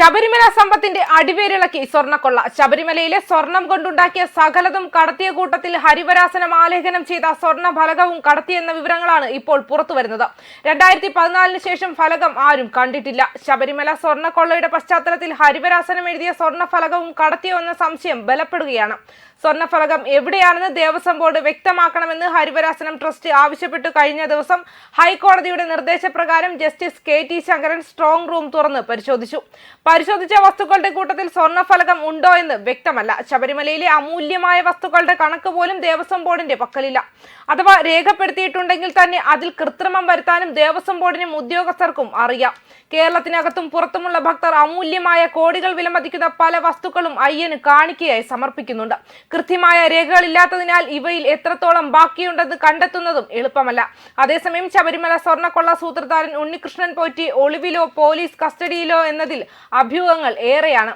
ശബരിമല സമ്പത്തിന്റെ അടിവേരിളക്കി സ്വർണക്കൊള്ള. ശബരിമലയിലെ സ്വർണം കൊണ്ടുണ്ടാക്കിയ സകലതും കടത്തിയ കൂട്ടത്തിൽ ഹരിവരാസനം ആലേഖനം ചെയ്ത സ്വർണ ഫലകവും കടത്തിയെന്ന വിവരങ്ങളാണ് ഇപ്പോൾ പുറത്തുവരുന്നത്. രണ്ടായിരത്തി പതിനാലിന് ശേഷം ഫലകം ആരും കണ്ടിട്ടില്ല. ശബരിമല സ്വർണക്കൊള്ളയുടെ പശ്ചാത്തലത്തിൽ ഹരിവരാസനം എഴുതിയ സ്വർണ ഫലകവും കടത്തിയോ എന്ന സംശയം ബലപ്പെടുകയാണ്. സ്വർണഫലകം എവിടെയാണെന്ന് ദേവസ്വം ബോർഡ് വ്യക്തമാക്കണമെന്ന് ഹരിവരാസനം ട്രസ്റ്റ് ആവശ്യപ്പെട്ടു. കഴിഞ്ഞ ദിവസം ഹൈക്കോടതിയുടെ നിർദ്ദേശപ്രകാരം justice K T Sankaran strong room തുറന്ന് പരിശോധിച്ചു. പരിശോധിച്ച വസ്തുക്കളുടെ കൂട്ടത്തിൽ സ്വർണഫലകം ഉണ്ടോ എന്ന് വ്യക്തമല്ല. ശബരിമലയിലെ അമൂല്യമായ വസ്തുക്കളുടെ കണക്ക് പോലും ദേവസ്വം ബോർഡിന്റെ പക്കലില്ല. അഥവാ രേഖപ്പെടുത്തിയിട്ടുണ്ടെങ്കിൽ തന്നെ അതിൽ കൃത്രിമം വരുത്താനും ദേവസ്വം ബോർഡിനും ഉദ്യോഗസ്ഥർക്കും അറിയാം. കേരളത്തിനകത്തും പുറത്തുമുള്ള ഭക്തർ അമൂല്യമായ കോടികൾ വിലമതിക്കുന്ന പല വസ്തുക്കളും അയ്യന് കാണിക്കയായി സമർപ്പിക്കുന്നുണ്ട്. കൃത്യമായ രേഖകളില്ലാത്തതിനാൽ ഇവയിൽ എത്രത്തോളം ബാക്കിയുണ്ടെന്ന് കണ്ടെത്തുന്നതും എളുപ്പമല്ല. അതേസമയം ശബരിമല സ്വർണക്കൊള്ള സൂത്രധാരൻ ഉണ്ണികൃഷ്ണൻ പോറ്റി ഒളിവിലോ പോലീസ് കസ്റ്റഡിയിലോ എന്നതിൽ അഭ്യൂഹങ്ങൾ ഏറെയാണ്.